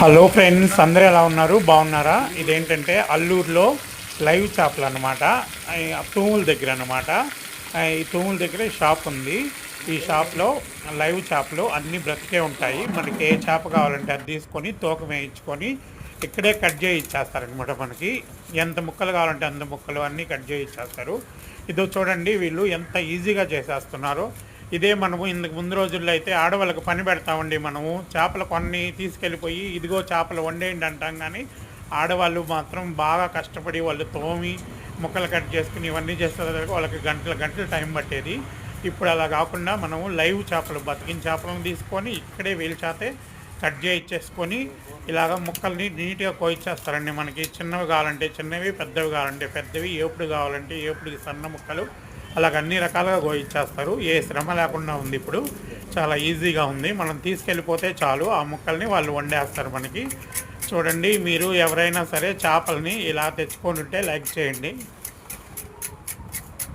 Hello friends అందరూ ఎలా ఉన్నారు? బాగున్నారా? ఇదేంటంటే అల్లూరులో లైవ్ చేపలు అనమాట తూముల దగ్గర అనమాట ఈ తూముల దగ్గర షాప్ ఉంది. ఈ షాప్లో లైవ్ చేపలు అన్నీ బ్రతికే ఉంటాయి. మనకి ఏ చేప కావాలంటే అది తీసుకొని తోక వేయించుకొని ఇక్కడే కట్ చేయి ఇచ్చేస్తారనమాట మనకి. ఎంత ముక్కలు కావాలంటే అంత ముక్కలు అన్నీ కట్ చేయి ఇచ్చేస్తారు ఇదో చూడండి వీళ్ళు ఎంత ఈజీగా చేసేస్తున్నారో. ఇదే మనము ఇందుకు ముందు రోజుల్లో అయితే ఆడవాళ్ళకి పని పెడతామండి మనము చేపలు కొన్ని తీసుకెళ్ళిపోయి ఇదిగో చేపలు వండేయండి అంటాం కానీ ఆడవాళ్ళు మాత్రం బాగా కష్టపడి వాళ్ళు తోమి ముక్కలు కట్ చేసుకుని ఇవన్నీ చేసే వాళ్ళకి గంటల గంటలు టైం పట్టేది. ఇప్పుడు అలా కాకుండా మనము లైవ్ చేపలు బతికిన చేపలను తీసుకొని ఇక్కడే వీళ్ళ చేతే కట్ చేయించేసుకొని ఇలాగ ముక్కల్ని నీట్గా కోయిచ్చేస్తారండి మనకి. చిన్నవి కావాలంటే చిన్నవి పెద్దవి కావాలంటే పెద్దవి ఏపుడు కావాలంటే ఏపుడికి సన్న ముక్కలు అలాగ అన్ని రకాలుగా గోయించేస్తారు. ఏ శ్రమ లేకుండా ఉంది ఇప్పుడు. చాలా ఈజీగా ఉంది. మనం తీసుకెళ్ళిపోతే చాలు. ఆ ముక్కల్ని వాళ్ళు వండేస్తారు మనకి. చూడండి మీరు ఎవరైనా సరే చేపల్ని ఇలా తెచ్చుకొని ఉంటే లైక్ చేయండి.